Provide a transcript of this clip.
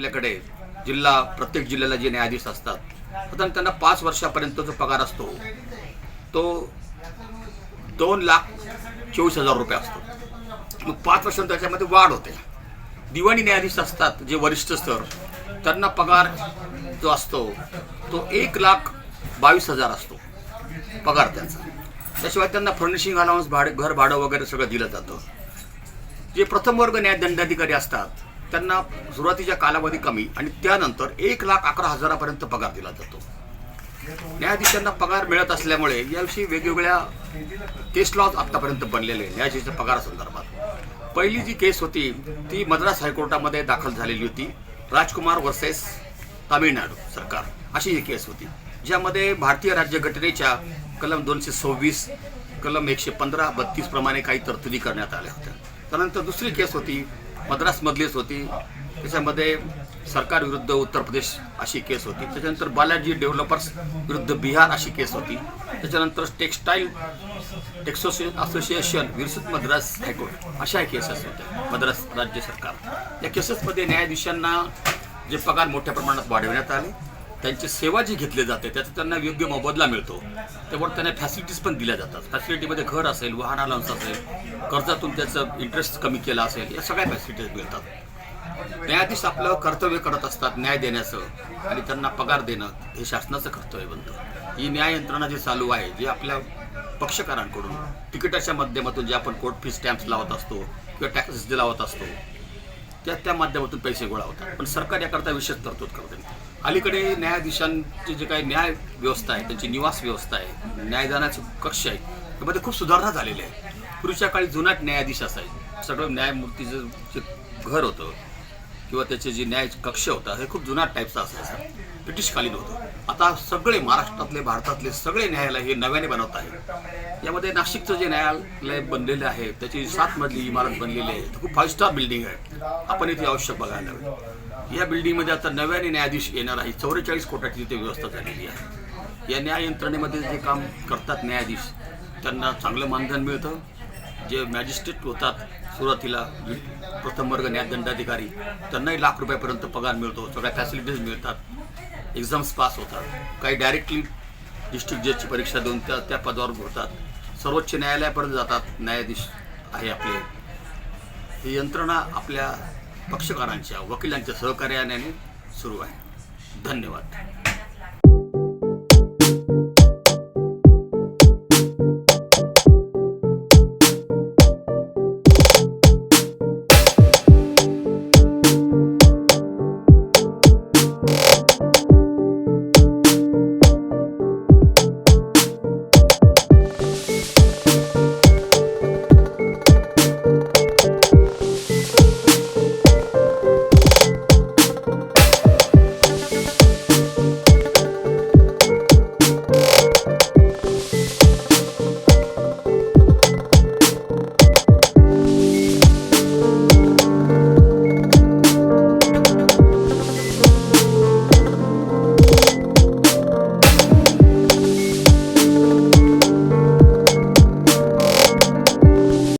आपल्याकडे जिल्हा प्रत्येक जिल्ह्याला जे न्यायाधीश असतात साधारण त्यांना पाच वर्षापर्यंत जो पगार असतो. तो दोन लाख चोवीस हजार रुपये असतो. मग पाच वर्षांत त्याच्यामध्ये वाढ होते. दिवाणी न्यायाधीश असतात जे वरिष्ठ स्तर त्यांना पगार जो असतो तो एक लाख बावीस हजार असतो. पगार त्यांचा. त्याशिवाय त्यांना फर्निशिंग अलाउन्स भाडे घर भाडं वगैरे सगळं दिलं जातं. जे प्रथम वर्ग न्याय दंडाधिकारी असतात त्यांना सुरुवातीच्या कालावधी कमी आणि त्यानंतर एक लाख अकरा हजारापर्यंत पगार दिला जातो. न्यायाधीशांना पगार मिळत असल्यामुळे याविषयी वेगवेगळ्या केस लॉज आतापर्यंत बनलेले आहे न्यायाधीशाच्या पगारासंदर्भात पहिली जी केस होती ती मद्रास हायकोर्टामध्ये दाखल झालेली होती. राजकुमार वर्सेस तामिळनाडू सरकार. अशी ही केस होती. ज्यामध्ये भारतीय राज्यघटनेच्या कलम दोनशे सव्वीस कलम एकशे पंधरा बत्तीस प्रमाणे काही तरतुदी करण्यात आल्या होत्या. त्यानंतर दुसरी केस होती मद्रासमधलीच होती. त्याच्यामध्ये सरकार विरुद्ध उत्तर प्रदेश अशी केस होती. त्याच्यानंतर बालाजी डेव्हलपर्स विरुद्ध बिहार अशी केस होती. त्याच्यानंतर टेक्स्टाईल टेक्सोसि असोसिएशन विरुद्ध मद्रास हायकोर्ट अशा केसेस होत्या. मद्रास राज्य सरकार. या केसेसमध्ये न्यायाधीशांना जे पगार मोठ्या प्रमाणात वाढवण्यात आले. त्यांची सेवा जी घेतली जाते त्याचा त्यांना योग्य मोबदला मिळतो. त्यामुळे त्यांना फॅसिलिटीज पण दिल्या जातात. फॅसिलिटीमध्ये घर असेल वाहन अलाउन्स असेल कर्जातून त्याचं इंटरेस्ट कमी केला असेल या सगळ्या फॅसिलिटीज मिळतात. न्यायाधीश आपलं कर्तव्य करत असतात न्याय देण्याचं आणि त्यांना पगार देणं हे शासनाचं कर्तव्य बनतं. ही न्याय यंत्रणा जी चालू आहे जी आपल्या पक्षकारांकडून तिकिटाच्या माध्यमातून जे आपण कोर्ट फी स्टॅम्प्स लावत असतो किंवा टॅक्सेस जे लावत असतो त्या त्या माध्यमातून पैसे गोळा होतात. पण सरकार याकरता विशेष तरतूद करते. अलीकडे न्यायाधीशांचे जे काही न्याय व्यवस्था आहे त्यांची निवास व्यवस्था आहे न्यायदानाचे कक्ष आहे त्यामध्ये खूप सुधारणा झालेली आहे पूर्वीच्या काळी जुनाट न्यायाधीश असायचे. सगळं न्यायमूर्तीचं जे घर होतं किंवा त्याचे जे न्याय कक्ष होता हे खूप जुनाट टाईपचं असायचं. ब्रिटिशकालीन होतं. आता सगळे महाराष्ट्रातले भारतातले सगळे न्यायालय हे नव्याने बनवत आहे यामध्ये नाशिकचं जे न्यायालय बनलेलं आहे त्याची सात मजली इमारत बनलेली आहे. खूप फाईव्ह स्टार बिल्डिंग आहे. आपण इथे आवश्यक बघायला हवे. या बिल्डिंगमध्ये आता नव्याने न्यायाधीश येणार आहे चौवेचाळीस कोटाची तिथे व्यवस्था झालेली आहे. या न्याय यंत्रणेमध्ये जे काम करतात न्यायाधीश त्यांना चांगलं मानधन मिळतं. जे मॅजिस्ट्रेट होतात सुरुवातीला प्रथम वर्ग न्यायदंडाधिकारी त्यांनाही लाख रुपयापर्यंत पगार मिळतो. सगळ्या फॅसिलिटीज मिळतात. एक्झाम्स पास होतात. काही डायरेक्टली डिस्ट्रिक्ट जजची परीक्षा देऊन त्या त्या पदावर होतात सर्वोच्च न्यायालयापर्यंत जातात. न्यायाधीश आहे आपले. ही यंत्रणा आपल्या पक्षकारांच्या वकिलांच्या सहकार्याने सुरू आहे. धन्यवाद.